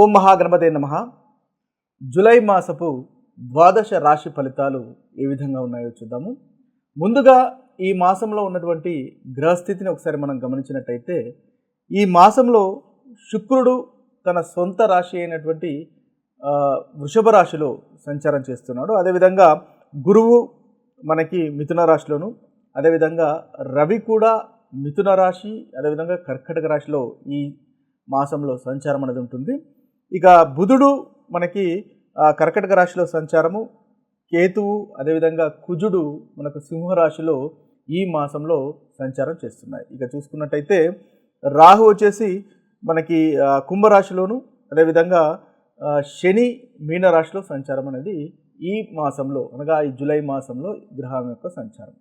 ఓం మహాగణపతే నమ. జూలై మాసపు ద్వాదశ రాశి ఫలితాలు ఏ విధంగా ఉన్నాయో చూద్దాము. ముందుగా ఈ మాసంలో ఉన్నటువంటి గ్రహస్థితిని ఒకసారి మనం గమనించినట్టయితే ఈ మాసంలో శుక్రుడు తన సొంత రాశి అయినటువంటి వృషభ రాశిలో సంచారం చేస్తున్నాడు. అదేవిధంగా గురువు మనకి మిథున రాశిలోను అదేవిధంగా రవి కూడా మిథున రాశి అదేవిధంగా కర్కటక రాశిలో ఈ మాసంలో సంచారం అనేది ఉంటుంది. ఇక బుధుడు మనకి కర్కటక రాశిలో సంచారము. కేతువు అదేవిధంగా కుజుడు మనకు సింహరాశిలో ఈ మాసంలో సంచారం చేస్తున్నాయి. ఇక చూసుకున్నట్టయితే రాహు వచ్చేసి మనకి కుంభరాశిలోను అదేవిధంగా శని మీనరాశిలో సంచారం అనేది ఈ మాసంలో అనగా ఈ జూలై మాసంలో గ్రహం యొక్క సంచారం.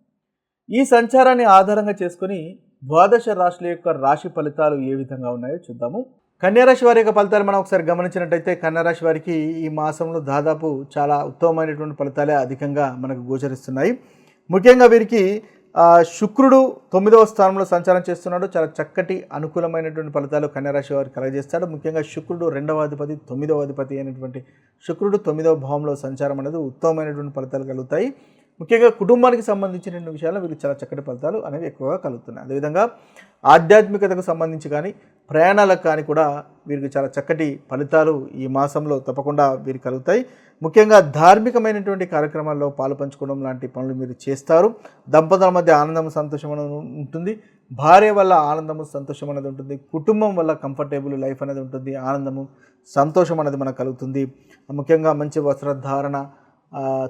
ఈ సంచారాన్ని ఆధారంగా చేసుకొని ద్వాదశ రాశుల యొక్క రాశి ఫలితాలు ఏ విధంగా ఉన్నాయో చూద్దాము. కన్యారాశి వారి యొక్క ఫలితాలు మనం ఒకసారి గమనించినట్టయితే కన్యారాశి వారికి ఈ మాసంలో దాదాపు చాలా ఉత్తమమైనటువంటి ఫలితాలే అధికంగా మనకు గోచరిస్తున్నాయి. ముఖ్యంగా వీరికి శుక్రుడు తొమ్మిదవ స్థానంలో సంచారం చేస్తున్నాడు. చాలా చక్కటి అనుకూలమైనటువంటి ఫలితాలు కన్యారాశి వారికి కలగజేస్తాడు. ముఖ్యంగా శుక్రుడు రెండవ అధిపతి తొమ్మిదవ అధిపతి అయినటువంటి శుక్రుడు తొమ్మిదవ భావంలో సంచారం అనేది ఉత్తమమైనటువంటి ఫలితాలు కలుగుతాయి. ముఖ్యంగా కుటుంబానికి సంబంధించిన విషయాల్లో వీరికి చాలా చక్కటి ఫలితాలు అనేవి ఎక్కువగా కలుగుతున్నాయి. అదేవిధంగా ఆధ్యాత్మికతకు సంబంధించి కానీ ప్రయాణాలకు కానీ కూడా వీరికి చాలా చక్కటి ఫలితాలు ఈ మాసంలో తప్పకుండా వీరికి కలుగుతాయి. ముఖ్యంగా ధార్మికమైనటువంటి కార్యక్రమాల్లో పాలు పంచుకోవడం లాంటి పనులు మీరు చేస్తారు. దంపతుల మధ్య ఆనందం సంతోషం అనేది ఉంటుంది. భార్య వల్ల ఆనందము సంతోషం అనేది ఉంటుంది. కుటుంబం వల్ల కంఫర్టబుల్ లైఫ్ అనేది ఉంటుంది. ఆనందము సంతోషం అనేది మనకు కలుగుతుంది. ముఖ్యంగా మంచి వస్త్రధారణ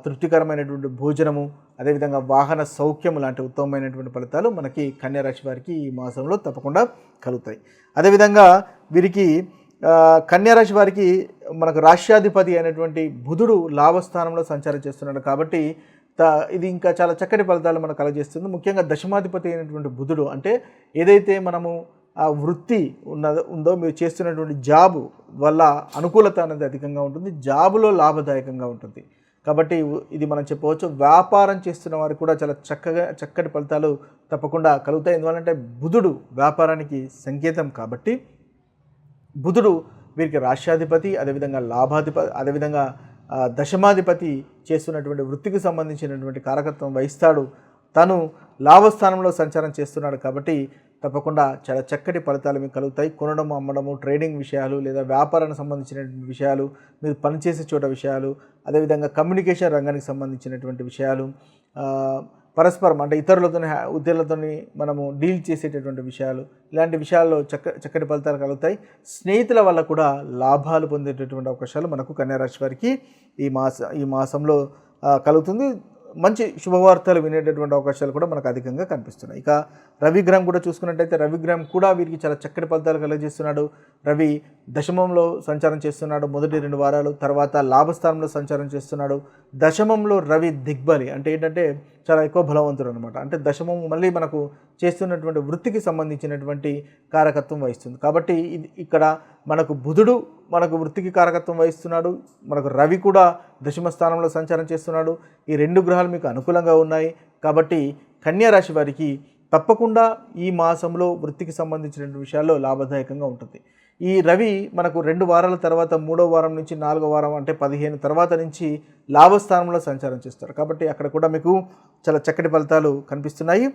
తృప్తికరమైనటువంటి భోజనము అదేవిధంగా వాహన సౌఖ్యము లాంటి ఉత్తమమైనటువంటి ఫలితాలు మనకి కన్యారాశి వారికి ఈ మాసంలో తప్పకుండా కలుగుతాయి. అదేవిధంగా వీరికి కన్యారాశి వారికి మనకు రాష్ట్రాధిపతి అయినటువంటి బుధుడు లాభస్థానంలో సంచారం చేస్తున్నాడు కాబట్టి త- ఇది ఇంకా చాలా చక్కటి ఫలితాలు మనకు కలగజేస్తుంది. ముఖ్యంగా దశమాధిపతి అయినటువంటి బుధుడు అంటే ఏదైతే మనము ఆ వృత్తి ఉన్నదో ఉందో మీరు చేస్తున్నటువంటి జాబు వల్ల అనుకూలత అనేది అధికంగా ఉంటుంది జాబులో లాభదాయకంగా ఉంటుంది. కాబట్టి ఇది మనం చెప్పవచ్చు వ్యాపారం చేస్తున్న వారు కూడా చాలా చక్కగా చక్కటి ఫలితాలు తప్పకుండా కలుగుతాయి. ఎందువల్లంటే బుధుడు వ్యాపారానికి సంకేతం కాబట్టి బుధుడు వీరికి రాష్ట్రాధిపతి అదేవిధంగా లాభాధిపతి అదేవిధంగా దశమాధిపతి చేస్తున్నటువంటి వృత్తికి సంబంధించినటువంటి కారకత్వం వహిస్తాడు. తను లాభస్థానంలో సంచారం చేస్తున్నాడు కాబట్టి తప్పకుండా చాలా చక్కటి ఫలితాలు మీకు కలుగుతాయి. కొనడం అమ్మడము ట్రేడింగ్ విషయాలు లేదా వ్యాపారానికి సంబంధించినటువంటి విషయాలు మీరు పనిచేసే చోట విషయాలు అదేవిధంగా కమ్యూనికేషన్ రంగానికి సంబంధించినటువంటి విషయాలు పరస్పరం అంటే ఇతరులతో ఉద్యోగులతో మనము డీల్ చేసేటటువంటి విషయాలు ఇలాంటి విషయాల్లో చక్క చక్కటి ఫలితాలు కలుగుతాయి. స్నేహితుల వల్ల కూడా లాభాలు పొందేటటువంటి అవకాశాలు మనకు కన్యారాశి వారికి ఈ మాస ఈ మాసంలో కలుగుతుంది. మంచి శుభవార్తలు వినేటటువంటి అవకాశాలు కూడా మనకు అధికంగా కనిపిస్తున్నాయి. ఇక రవిగ్రహం కూడా చూసుకున్నట్టయితే రవిగ్రహం కూడా వీరికి చాలా చక్కటి ఫలితాలు కలుగజేస్తున్నాడు. రవి దశమంలో సంచారం చేస్తున్నాడు మొదటి రెండు వారాలు తర్వాత లాభస్థానంలో సంచారం చేస్తున్నాడు. దశమంలో రవి దిగ్బలి అంటే ఏంటంటే చాలా ఎక్కువ బలవంతుడు అనమాట అంటే దశమం మళ్ళీ మనకు చేస్తున్నటువంటి వృత్తికి సంబంధించినటువంటి కారకత్వం వహిస్తుంది. కాబట్టి ఇది ఇక్కడ మనకు బుధుడు మనకు వృత్తికి కారకత్వం వహిస్తున్నాడు. మనకు రవి కూడా దశమ స్థానంలో సంచారం చేస్తున్నాడు. ఈ రెండు గ్రహాలు మీకు అనుకూలంగా ఉన్నాయి. కాబట్టి కన్యా రాశి వారికి తప్పకుండా ఈ మాసంలో వృత్తికి సంబంధించిన విషయాల్లో లాభదాయకంగా ఉంటుంది. ఈ రవి మనకు రెండు వారాల తర్వాత మూడో వారం నుంచి నాలుగో వారం అంటే పదిహేను తర్వాత నుంచి లాభస్థానంలో సంచారం చేస్తారు. కాబట్టి అక్కడ కూడా మీకు చాలా చక్కటి ఫలితాలు కనిపిస్తున్నాయి.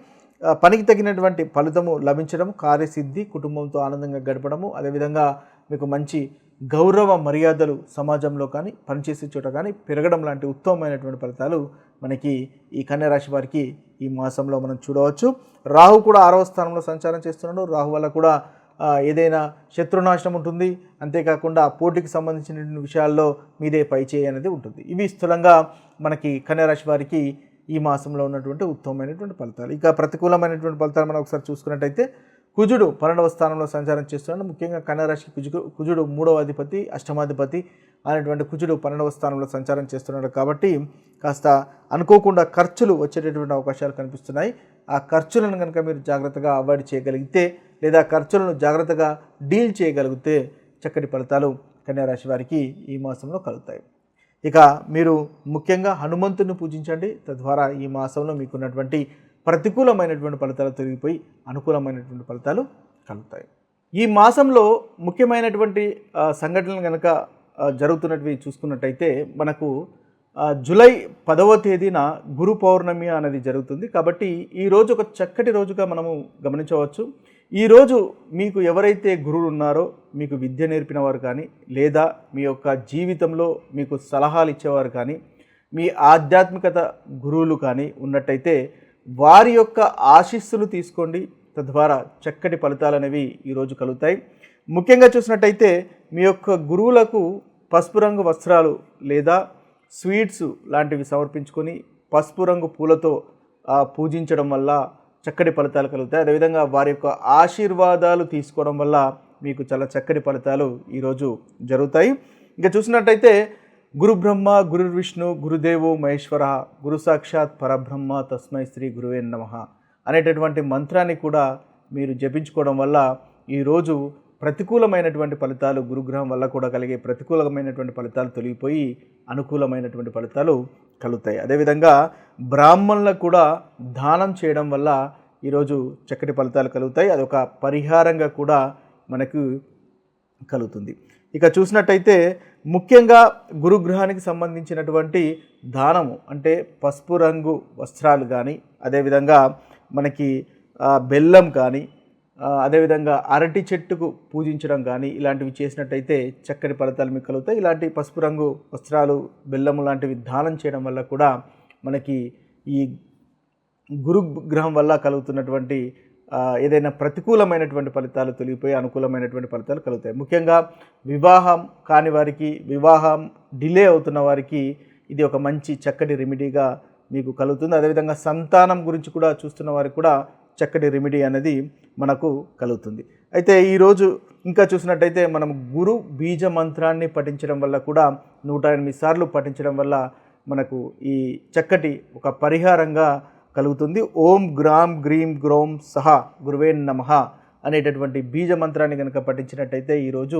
పనికి తగినటువంటి ఫలితము లభించడం కార్యసిద్ధి కుటుంబంతో ఆనందంగా గడపడము అదేవిధంగా మీకు మంచి గౌరవ మర్యాదలు సమాజంలో కానీ పనిచేసే చోట కానీ పెరగడం లాంటి ఉత్తమమైనటువంటి ఫలితాలు మనకి ఈ కన్యరాశి వారికి ఈ మాసంలో మనం చూడవచ్చు. రాహు కూడా ఆరవ స్థానంలో సంచారం చేస్తున్నాడు. రాహు వల్ల కూడా ఏదైనా శత్రునాశనం ఉంటుంది. అంతేకాకుండా పోటీకి సంబంధించిన విషయాల్లో మీదే పైచేయి అనేది ఉంటుంది. ఇవి స్థూలంగా మనకి కన్యరాశి వారికి ఈ మాసంలో ఉన్నటువంటి ఉత్తమమైనటువంటి ఫలితాలు. ఇక ప్రతికూలమైనటువంటి ఫలితాలు మనం ఒకసారి చూసుకున్నట్టయితే కుజుడు పన్నెండవ స్థానంలో సంచారం చేస్తున్నాడు. ముఖ్యంగా కన్యరాశికి కుజుడు కుజుడు మూడవ అధిపతి అష్టమాధిపతి అనేటువంటి కుజుడు పన్నెండవ స్థానంలో సంచారం చేస్తున్నాడు కాబట్టి కాస్త అనుకోకుండా ఖర్చులు వచ్చేటటువంటి అవకాశాలు కనిపిస్తున్నాయి. ఆ ఖర్చులను కనుక మీరు జాగ్రత్తగా అవాయిడ్ చేయగలిగితే లేదా ఖర్చులను జాగ్రత్తగా డీల్ చేయగలిగితే చక్కటి ఫలితాలు కన్యారాశి వారికి ఈ మాసంలో కలుగుతాయి. ఇక మీరు ముఖ్యంగా హనుమంతుని పూజించండి. తద్వారా ఈ మాసంలో మీకున్నటువంటి ప్రతికూలమైనటువంటి ఫలితాలు తొలగిపోయి అనుకూలమైనటువంటి ఫలితాలు కలుగుతాయి. ఈ మాసంలో ముఖ్యమైనటువంటి సంఘటనలు కనుక జరుగుతున్నటివి చూసుకున్నట్టయితే మనకు జూలై పదవ తేదీన గురు పౌర్ణమి అనేది జరుగుతుంది. కాబట్టి ఈ రోజు ఒక చక్కటి రోజుగా మనము గమనించవచ్చు. ఈరోజు మీకు ఎవరైతే గురువులు ఉన్నారో మీకు విద్య నేర్పిన వారు కానీ లేదా మీ యొక్క జీవితంలో మీకు సలహాలు ఇచ్చేవారు కానీ మీ ఆధ్యాత్మికత గురువులు కానీ ఉన్నట్టయితే వారి యొక్క ఆశీస్సులు తీసుకోండి. తద్వారా చక్కటి ఫలితాలు అనేవి ఈరోజు కలుగుతాయి. ముఖ్యంగా చూసినట్టయితే మీ యొక్క గురువులకు పసుపు రంగు వస్త్రాలు లేదా స్వీట్స్ లాంటివి సమర్పించుకొని పసుపు రంగు పూలతో పూజించడం వల్ల చక్కటి ఫలితాలు కలుగుతాయి. అదేవిధంగా వారి యొక్క ఆశీర్వాదాలు తీసుకోవడం వల్ల మీకు చాలా చక్కటి ఫలితాలు ఈరోజు జరుగుతాయి. ఇంకా చూసినట్టయితే గురు బ్రహ్మ గురు విష్ణు గురుదేవో మహేశ్వర గురు సాక్షాత్ పరబ్రహ్మ తస్మై శ్రీ గురువే నమ అనేటటువంటి మంత్రాన్ని కూడా మీరు జపించుకోవడం వల్ల ఈరోజు ప్రతికూలమైనటువంటి ఫలితాలు గురుగ్రహం వల్ల కూడా కలిగే ప్రతికూలమైనటువంటి ఫలితాలు తొలగిపోయి అనుకూలమైనటువంటి ఫలితాలు కలుగుతాయి. అదేవిధంగా బ్రాహ్మణులకు కూడా దానం చేయడం వల్ల ఈరోజు చక్కటి ఫలితాలు కలుగుతాయి. అదొక పరిహారంగా కూడా మనకు కలుగుతుంది. ఇక చూసినట్టయితే ముఖ్యంగా గురుగ్రహానికి సంబంధించినటువంటి దానము అంటే పసుపు రంగు వస్త్రాలు కానీ అదేవిధంగా మనకి బెల్లం కానీ అదేవిధంగా అరటి చెట్టుకు పూజించడం కానీ ఇలాంటివి చేసినట్టయితే చక్కటి ఫలితాలు మీకు కలుగుతాయి. ఇలాంటి పసుపు రంగు వస్త్రాలు బెల్లము లాంటివి దానం చేయడం వల్ల కూడా మనకి ఈ గురు గ్రహం వల్ల కలుగుతున్నటువంటి ఏదైనా ప్రతికూలమైనటువంటి ఫలితాలు తొలగిపోయి అనుకూలమైనటువంటి ఫలితాలు కలుగుతాయి. ముఖ్యంగా వివాహం కాని వారికి వివాహం డిలే అవుతున్న వారికి ఇది ఒక మంచి చక్కటి రెమెడీగా మీకు కలుగుతుంది. అదేవిధంగా సంతానం గురించి కూడా చూస్తున్న వారికి కూడా చక్కటి రెమెడీ అనేది మనకు కలుగుతుంది. అయితే ఈరోజు ఇంకా చూసినట్టయితే మనం గురు బీజ మంత్రాన్ని పఠించడం వల్ల కూడా నూట ఎనిమిది సార్లు పఠించడం వల్ల మనకు ఈ చక్కటి ఒక పరిహారంగా కలుగుతుంది. ఓం గ్రామ్ గ్రీం గ్రోం సహ గురువే నమ అనేటటువంటి బీజ మంత్రాన్ని కనుక పఠించినట్టయితే ఈరోజు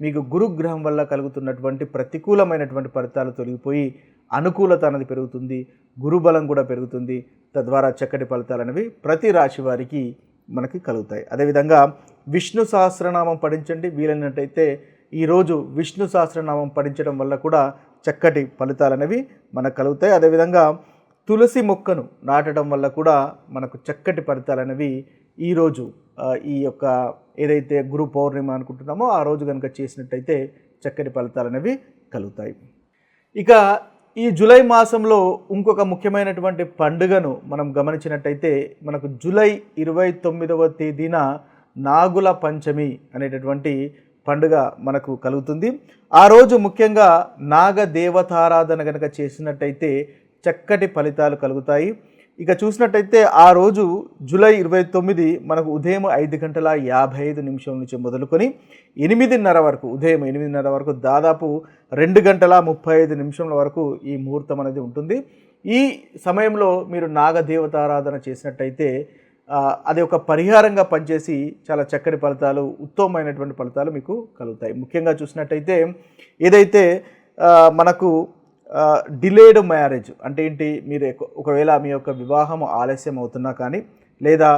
మీకు గురుగ్రహం వల్ల కలుగుతున్నటువంటి ప్రతికూలమైనటువంటి ఫలితాలు తొలగిపోయి అనుకూలత అనేది పెరుగుతుంది గురుబలం కూడా పెరుగుతుంది. తద్వారా చక్కటి ఫలితాలు అనేవి ప్రతి రాశి వారికి మనకి కలుగుతాయి. అదేవిధంగా విష్ణు సహస్రనామం పఠించండి. వీలైనట్టయితే ఈరోజు విష్ణు సహస్రనామం పఠించడం వల్ల కూడా చక్కటి ఫలితాలు అనేవి మనకు కలుగుతాయి. అదేవిధంగా తులసి మొక్కను నాటడం వల్ల కూడా మనకు చక్కటి ఫలితాలు అనేవి ఈరోజు ఈ యొక్క ఏదైతే గురు పౌర్ణిమ అనుకుంటున్నామో ఆ రోజు కనుక చేసినట్టయితే చక్కటి ఫలితాలు అనేవి కలుగుతాయి. ఇక ఈ జూలై మాసంలో ఇంకొక ముఖ్యమైనటువంటి పండుగను మనం గమనించినట్టయితే మనకు జూలై ఇరవై తొమ్మిదవ తేదీన నాగుల పంచమి అనేటటువంటి పండుగ మనకు కలుగుతుంది. ఆ రోజు ముఖ్యంగా నాగ దేవతారాధన కనుక చేసినట్టయితే చక్కటి ఫలితాలు కలుగుతాయి. ఇక చూసినట్టయితే ఆ రోజు జూలై ఇరవై తొమ్మిది మనకు ఉదయం ఐదు గంటల యాభై ఐదు నిమిషం నుంచి మొదలుకొని ఎనిమిదిన్నర వరకు ఉదయం ఎనిమిదిన్నర వరకు దాదాపు రెండు గంటల ముప్పై ఐదు నిమిషంల వరకు ఈ ముహూర్తం అనేది ఉంటుంది. ఈ సమయంలో మీరు నాగదేవతారాధన చేసినట్టయితే అది ఒక పరిహారంగా పనిచేసి చాలా చక్కటి ఫలితాలు ఉత్తమమైనటువంటి ఫలితాలు మీకు కలుగుతాయి. ముఖ్యంగా చూసినట్టయితే ఏదైతే మనకు డిలేడ్ మ్యారేజ్ అంటే ఏంటి? మీరు ఒకవేళ మీ యొక్క వివాహం ఆలస్యం అవుతున్నా కానీ లేదా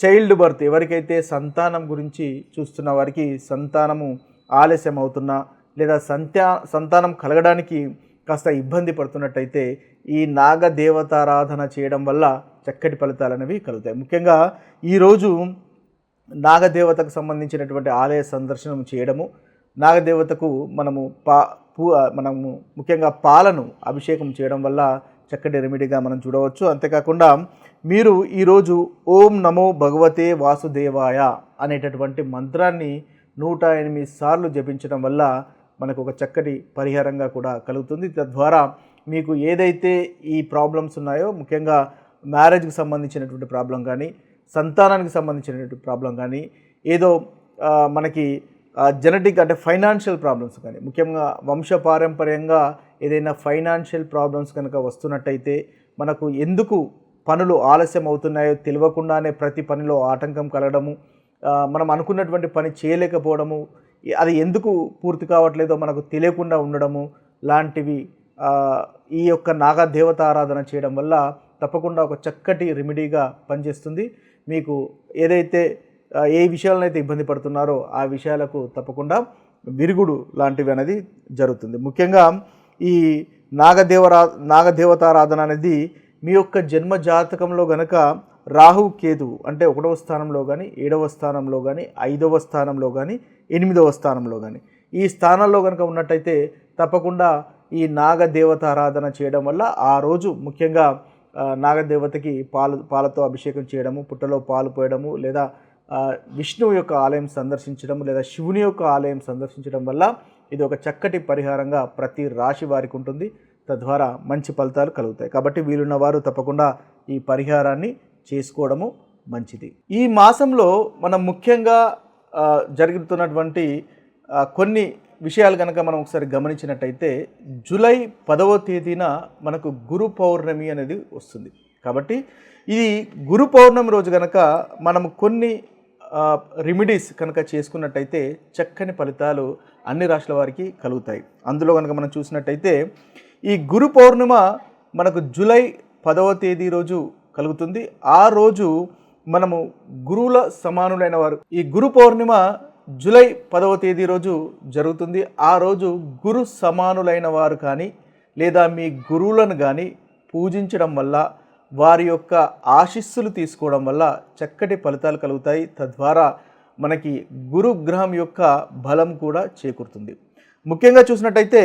చైల్డ్ బర్త్ ఎవరికైతే సంతానం గురించి చూస్తున్న వారికి సంతానము ఆలస్యం అవుతున్నా లేదా సంతా సంతానం కలగడానికి కాస్త ఇబ్బంది పడుతున్నట్టయితే ఈ నాగ దేవతారాధన చేయడం వల్ల చక్కటి ఫలితాలు అనేవి కలుగుతాయి. ముఖ్యంగా ఈరోజు నాగదేవతకు సంబంధించినటువంటి ఆలయ సందర్శనం చేయడము నాగదేవతకు మనము పా పూ మనము ముఖ్యంగా పాలను అభిషేకం చేయడం వల్ల చక్కటి రెమెడీగా మనం చూడవచ్చు. అంతేకాకుండా మీరు ఈరోజు ఓం నమో భగవతే వాసుదేవాయ అనేటటువంటి మంత్రాన్ని నూట ఎనిమిది సార్లు జపించడం వల్ల మనకు ఒక చక్కటి పరిహారంగా కూడా కలుగుతుంది. తద్వారా మీకు ఏదైతే ఈ ప్రాబ్లమ్స్ ఉన్నాయో ముఖ్యంగా మ్యారేజ్కి సంబంధించినటువంటి ప్రాబ్లం కానీ సంతానానికి సంబంధించినటువంటి ప్రాబ్లం కానీ ఏదో మనకి జెనెటిక్ అంటే ఫైనాన్షియల్ ప్రాబ్లమ్స్ కానీ ముఖ్యంగా వంశపారంపర్యంగా ఏదైనా ఫైనాన్షియల్ ప్రాబ్లమ్స్ కనుక వస్తున్నట్టయితే మనకు ఎందుకు పనులు ఆలస్యం అవుతున్నాయో తెలియకుండానే ప్రతి పనిలో ఆటంకం కలగడము మనం అనుకున్నటువంటి పని చేయలేకపోవడము అది ఎందుకు పూర్తి కావట్లేదో మనకు తెలియకుండా ఉండడము లాంటివి ఈ యొక్క నాగ దేవత ఆరాధన చేయడం వల్ల తప్పకుండా ఒక చక్కటి రెమెడీగా పనిచేస్తుంది. మీకు ఏదైతే ఏ విషయాలను అయితే ఇబ్బంది పడుతున్నారో ఆ విషయాలకు తప్పకుండా విరుగుడు లాంటివి అనేది జరుగుతుంది. ముఖ్యంగా ఈ నాగదేవరా నాగదేవతారాధన అనేది మీ యొక్క జన్మ జాతకంలో గనక రాహు కేతు అంటే ఒకటవ స్థానంలో కానీ ఏడవ స్థానంలో కానీ ఐదవ స్థానంలో కానీ ఎనిమిదవ స్థానంలో కానీ ఈ స్థానాల్లో కనుక ఉన్నట్టయితే తప్పకుండా ఈ నాగదేవత ఆరాధన చేయడం వల్ల ఆ రోజు ముఖ్యంగా నాగదేవతకి పాలు పాలతో అభిషేకం చేయడము పుట్టలో పాలు పోయడము లేదా విష్ణువు యొక్క ఆలయం సందర్శించడం లేదా శివుని యొక్క ఆలయం సందర్శించడం వల్ల ఇది ఒక చక్కటి పరిహారంగా ప్రతి రాశి వారికి ఉంటుంది. తద్వారా మంచి ఫలితాలు కలుగుతాయి. కాబట్టి వీలున్న వారు తప్పకుండా ఈ పరిహారాన్ని చేసుకోవడము మంచిది. ఈ మాసంలో మనం ముఖ్యంగా జరుగుతున్నటువంటి కొన్ని విషయాలు కనుక మనం ఒకసారి గమనించినట్టయితే జూలై పదవ తేదీన మనకు గురు పౌర్ణమి అనేది వస్తుంది. కాబట్టి ఇది గురు పౌర్ణమి రోజు కనుక మనం కొన్ని రెమెడీస్ కనుక చేసుకున్నట్టయితే చక్కని ఫలితాలు అన్ని రాష్ట్రాల వారికి కలుగుతాయి. అందులో కనుక మనం చూసినట్టయితే ఈ గురు పౌర్ణిమ మనకు జూలై పదవ తేదీ రోజు కలుగుతుంది. ఆ రోజు మనము గురువుల సమానులైన వారు. ఈ గురు పౌర్ణిమ జూలై పదవ తేదీ రోజు జరుగుతుంది. ఆ రోజు గురు సమానులైన వారు కానీ లేదా మీ గురువులను కానీ పూజించడం వల్ల వారి యొక్క ఆశీస్సులు తీసుకోవడం వల్ల చక్కటి ఫలితాలు కలుగుతాయి. తద్వారా మనకి గురు గ్రహం యొక్క బలం కూడా చేకూరుతుంది. ముఖ్యంగా చూసినట్టయితే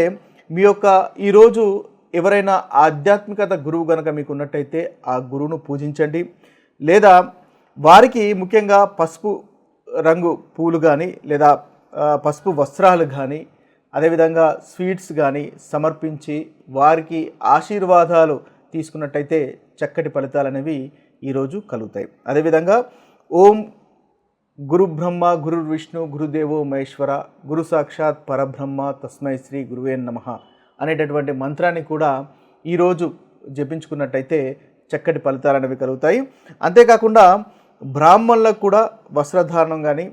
మీ యొక్క ఈరోజు ఎవరైనా ఆధ్యాత్మికత గురువు కనుక మీకు ఉన్నట్టయితే ఆ గురువును పూజించండి. లేదా వారికి ముఖ్యంగా పసుపు రంగు పూలు కానీ లేదా పసుపు వస్త్రాలు కానీ అదేవిధంగా స్వీట్స్ కానీ సమర్పించి వారికి ఆశీర్వాదాలు తీసుకున్నట్టయితే చక్కటి ఫలితాలు అనేవి ఈరోజు కలుగుతాయి. అదేవిధంగా ఓం గురు బ్రహ్మ గురు విష్ణు గురుదేవో మహేశ్వర గురు సాక్షాత్ పరబ్రహ్మ తస్మై శ్రీ గురువే నమ అనేటటువంటి మంత్రాన్ని కూడా ఈరోజు జపించుకున్నట్టయితే చక్కటి ఫలితాలు అనేవి కలుగుతాయి. అంతేకాకుండా బ్రాహ్మణులకు కూడా వస్త్రధారణం కానీ